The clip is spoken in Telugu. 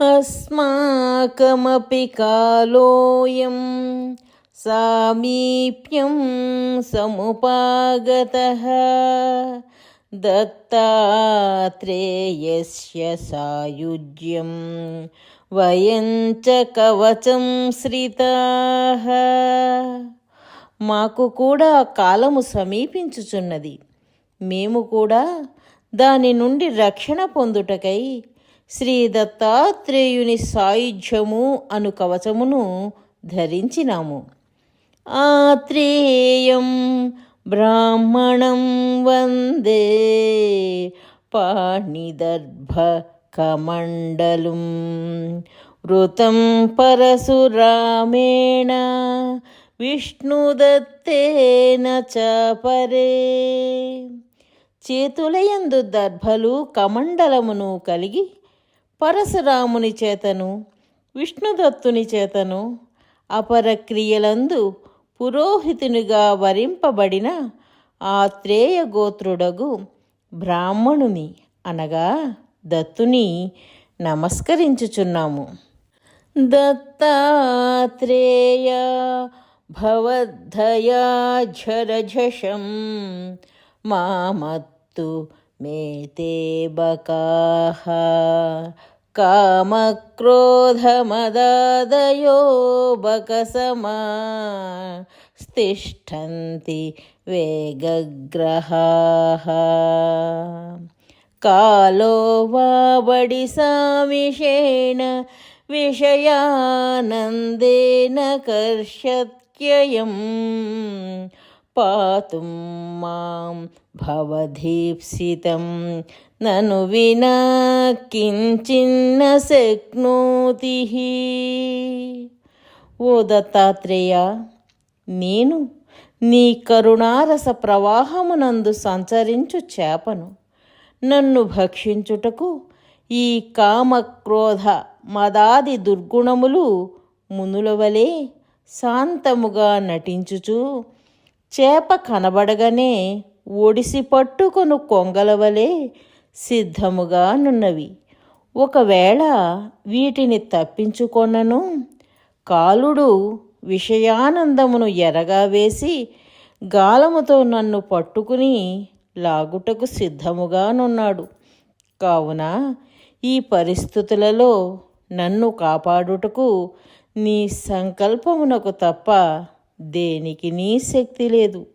अस्माकमपि कालोऽयं सामीप्यं समुपागतः दत्तात्रेयस्य सायुज्यं वयं च కవచం శ్రితాः మాకు కూడా కాలము సమీపించుచున్నది మేము కూడా దాని నుండి రక్షణ పొందుటకై శ్రీ దత్తాత్రేయుని సాయుధ్యము అను కవచమును ధరించినాము. ఆత్రేయం బ్రాహ్మణం వందే పాణిదర్భ కమండలం వృతం పరశురామేణ విష్ణుదత్తేన చ పరే చేతులయందు దర్భలు కమండలమును కలిగి పరశురాముని చేతను విష్ణుదత్తుని చేతను అపరక్రియలందు పురోహితునిగా వరింపబడిన ఆత్రేయ గోత్రుడగు బ్రాహ్మణుని అనగా దత్తుని నమస్కరించుచున్నాము. దత్తాత్రేయ భవద్ధయాఝరఝషం మామత్తు మేతే బకాహ कामक्रोधमदादयो बकसमा तिष्ठन्ति वेगग्रहाः कालो वा बडिसामिषेण विषयानन्देन कर्षत्ययम् పాతుం మాం భవదీప్సితం. నను వినా కించిన్న శక్నోతి. ఓ దత్తాత్రేయ నేను నీ కరుణారస ప్రవాహమునందు సంచరించు చేపను. నన్ను భక్షించుటకు ఈ కామక్రోధ మదాది దుర్గుణములు మునులవలే శాంతముగా నటించుచు చేప కనబడగానే ఒడిసి పట్టుకొను కొంగల వలె సిద్ధముగా నున్నవి. ఒకవేళ వీటిని తప్పించుకొనను కాలుడు విషయానందమును ఎరగా వేసి గాలముతో నన్ను పట్టుకుని లాగుటకు సిద్ధముగానున్నాడు కావున ఈ పరిస్థితులలో నన్ను కాపాడుటకు నీ సంకల్పమునకు తప్ప దేనికి నీ శక్తి లేదు.